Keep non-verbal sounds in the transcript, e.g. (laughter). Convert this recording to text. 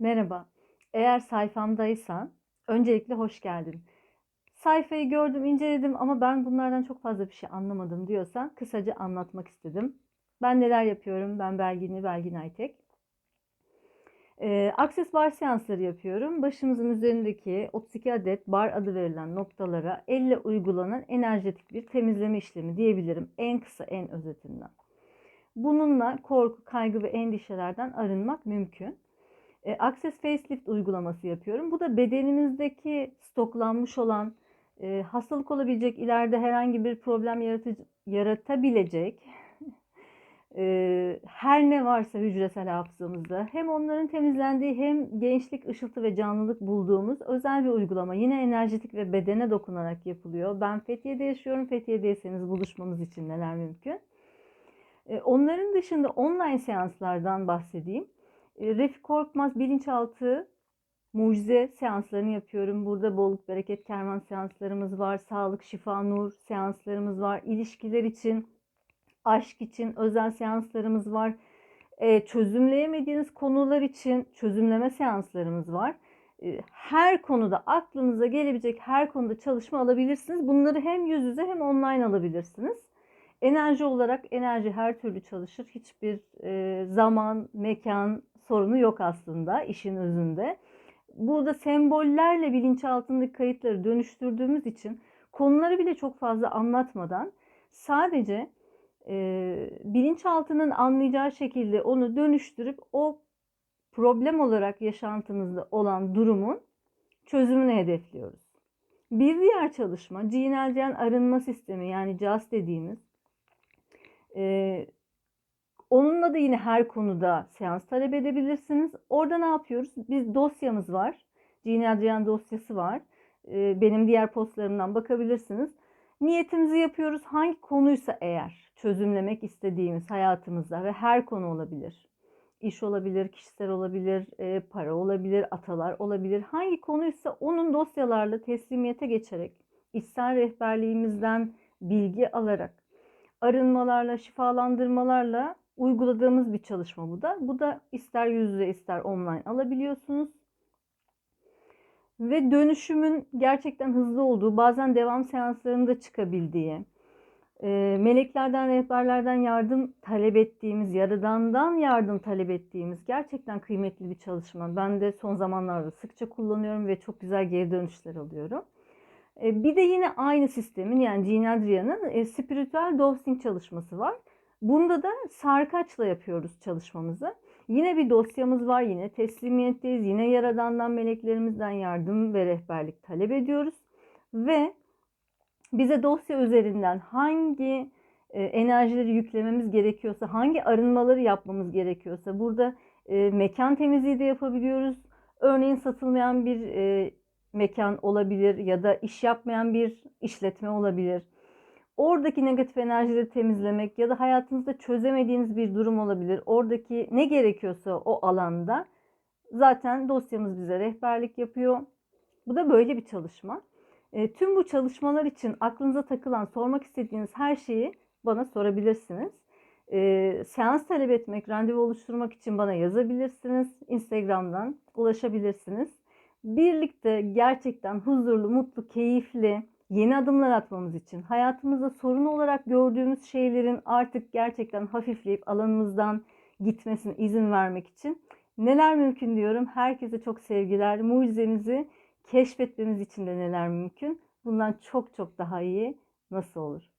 Merhaba. Eğer sayfamdaysan öncelikle hoş geldin. Sayfayı gördüm, inceledim ama ben bunlardan çok fazla bir şey anlamadım diyorsan kısaca anlatmak istedim. Ben neler yapıyorum? Ben Belgin'i, Belgin Aytek. Ee, Access bar seansları yapıyorum. Başımızın üzerindeki 32 adet bar adı verilen noktalara elle uygulanan enerjetik bir temizleme işlemi diyebilirim. En kısa, en özetinden. Bununla korku, kaygı ve endişelerden arınmak mümkün. E, Access Facelift uygulaması yapıyorum. Bu da bedenimizdeki stoklanmış olan e, hastalık olabilecek, ileride herhangi bir problem yaratıcı, yaratabilecek (laughs) e, her ne varsa hücresel hafızamızda hem onların temizlendiği hem gençlik, ışıltı ve canlılık bulduğumuz özel bir uygulama. Yine enerjetik ve bedene dokunarak yapılıyor. Ben Fethiye'de yaşıyorum. Fethiye'deyseniz buluşmamız için neler mümkün? E, onların dışında online seanslardan bahsedeyim. E, Refik Korkmaz bilinçaltı mucize seanslarını yapıyorum. Burada bolluk bereket kervan seanslarımız var. Sağlık, şifa, nur seanslarımız var. İlişkiler için, aşk için özel seanslarımız var. E, çözümleyemediğiniz konular için çözümleme seanslarımız var. E, her konuda aklınıza gelebilecek her konuda çalışma alabilirsiniz. Bunları hem yüz yüze hem online alabilirsiniz. Enerji olarak enerji her türlü çalışır. Hiçbir e, zaman, mekan sorunu yok aslında işin özünde. Burada sembollerle bilinçaltındaki kayıtları dönüştürdüğümüz için konuları bile çok fazla anlatmadan sadece e, bilinçaltının anlayacağı şekilde onu dönüştürüp o problem olarak yaşantınızda olan durumun çözümünü hedefliyoruz. Bir diğer çalışma GNLCN arınma sistemi yani JAS dediğimiz e, da yine her konuda seans talep edebilirsiniz. Orada ne yapıyoruz? Biz dosyamız var. GNLCN dosyası var. E, benim diğer postlarımdan bakabilirsiniz. Niyetimizi yapıyoruz. Hangi konuysa eğer çözümlemek istediğimiz hayatımızda ve her konu olabilir. İş olabilir, kişisel olabilir, e, para olabilir, atalar olabilir. Hangi konuysa onun dosyalarla teslimiyete geçerek, içsel rehberliğimizden bilgi alarak, arınmalarla, şifalandırmalarla uyguladığımız bir çalışma bu da. Bu da ister yüz yüze ister online alabiliyorsunuz. Ve dönüşümün gerçekten hızlı olduğu, bazen devam seanslarında çıkabildiği, e, meleklerden, rehberlerden yardım talep ettiğimiz, yaradandan yardım talep ettiğimiz gerçekten kıymetli bir çalışma. Ben de son zamanlarda sıkça kullanıyorum ve çok güzel geri dönüşler alıyorum. E, bir de yine aynı sistemin yani Gene Adrian'ın e, spiritüel dosing çalışması var. Bunda da sarkaçla yapıyoruz çalışmamızı. Yine bir dosyamız var, yine teslimiyetteyiz, yine yaradandan meleklerimizden yardım ve rehberlik talep ediyoruz. Ve bize dosya üzerinden hangi e, enerjileri yüklememiz gerekiyorsa, hangi arınmaları yapmamız gerekiyorsa burada e, mekan temizliği de yapabiliyoruz. Örneğin satılmayan bir e, mekan olabilir ya da iş yapmayan bir işletme olabilir. Oradaki negatif enerjileri temizlemek ya da hayatınızda çözemediğiniz bir durum olabilir. Oradaki ne gerekiyorsa o alanda zaten dosyamız bize rehberlik yapıyor. Bu da böyle bir çalışma. E, tüm bu çalışmalar için aklınıza takılan, sormak istediğiniz her şeyi bana sorabilirsiniz. E, seans talep etmek, randevu oluşturmak için bana yazabilirsiniz. Instagram'dan ulaşabilirsiniz. Birlikte gerçekten huzurlu, mutlu, keyifli, yeni adımlar atmamız için, hayatımızda sorun olarak gördüğümüz şeylerin artık gerçekten hafifleyip alanımızdan gitmesine izin vermek için neler mümkün diyorum. Herkese çok sevgiler. Mucizemizi keşfetmemiz için de neler mümkün? Bundan çok çok daha iyi nasıl olur?